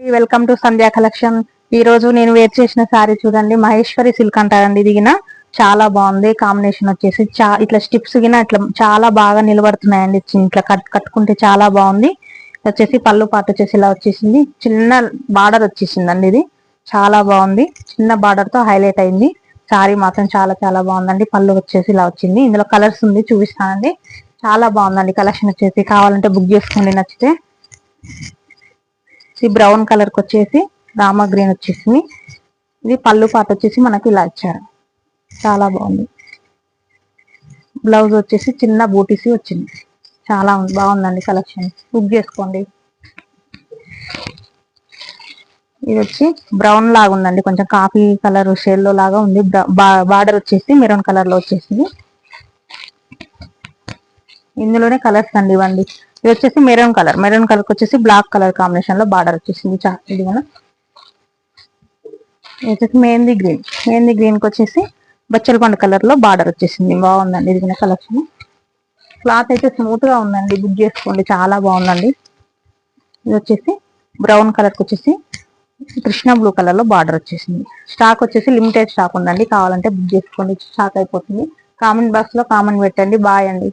Welcome to Sandhya collection ఈ రోజు నేను వేర్ చేసిన శారీ చూడండి. మహేశ్వరి సిల్క్ అంటారండి దిగిన చాలా బాగుంది. కాంబినేషన్ వచ్చేసి చా ఇట్లా స్టిప్స్ గిన ఇట్లా చాలా బాగా నిలబడుతున్నాయండి. ఇట్లా కట్ కట్టుకుంటే చాలా బాగుంది. వచ్చేసి పళ్ళు పాట వచ్చేసి ఇలా వచ్చేసింది. చిన్న బార్డర్ వచ్చేసిందండి ఇది. చాలా బాగుంది. చిన్న బార్డర్తో హైలైట్ అయింది. శారీ మాత్రం చాలా చాలా బాగుందండి. పళ్ళు వచ్చేసి ఇలా వచ్చింది. ఇందులో కలర్స్ ఉంది. చూపిస్తానండి. చాలా బాగుందండి. కలెక్షన్ వచ్చేసి కావాలంటే బుక్ చేసుకోండి. నచ్చితే. ఇది బ్రౌన్ కలర్కి వచ్చేసి రామా గ్రీన్ వచ్చేసింది. ఇది పళ్ళు పాట వచ్చేసి మనకి ఇలా ఇచ్చారు. చాలా బాగుంది. బ్లౌజ్ వచ్చేసి చిన్న బూటీసి వచ్చింది. చాలా బాగుందండి కలెక్షన్. బుక్ చేసుకోండి. ఇది వచ్చి బ్రౌన్ లాగా ఉందండి కొంచెం కాఫీ కలర్ షేడ్లో లాగా ఉంది. బార్డర్ వచ్చేసి మెరూన్ కలర్లో వచ్చేసింది. ఇందులోనే కలర్స్ అండి ఇవ్వండి ఇది వచ్చేసి మెరూన్ కలర్. మెరూన్ కలర్ వచ్చేసి బ్లాక్ కలర్ కాంబినేషన్లో బార్డర్ వచ్చేసింది. ఇది కూడా ఇది వచ్చేసి మెహందీ గ్రీన్. మెహందీ గ్రీన్కి వచ్చేసి బచ్చల పండు కలర్లో బార్డర్ వచ్చేసింది. బాగుందండి ఇది కలెక్షన్. క్లాత్ అయితే స్మూత్గా ఉందండి. బుక్ చేసుకోండి. చాలా బాగుందండి. ఇది వచ్చేసి బ్రౌన్ కలర్కి వచ్చేసి కృష్ణ బ్లూ కలర్లో బార్డర్ వచ్చేసింది. స్టాక్ వచ్చేసి లిమిటెడ్ స్టాక్ ఉందండి. కావాలంటే బుక్ చేసుకోండి. స్టాక్ అయిపోతుంది. కామెంట్ బాక్స్లో కామెంట్ పెట్టండి. బాయ్ అండి.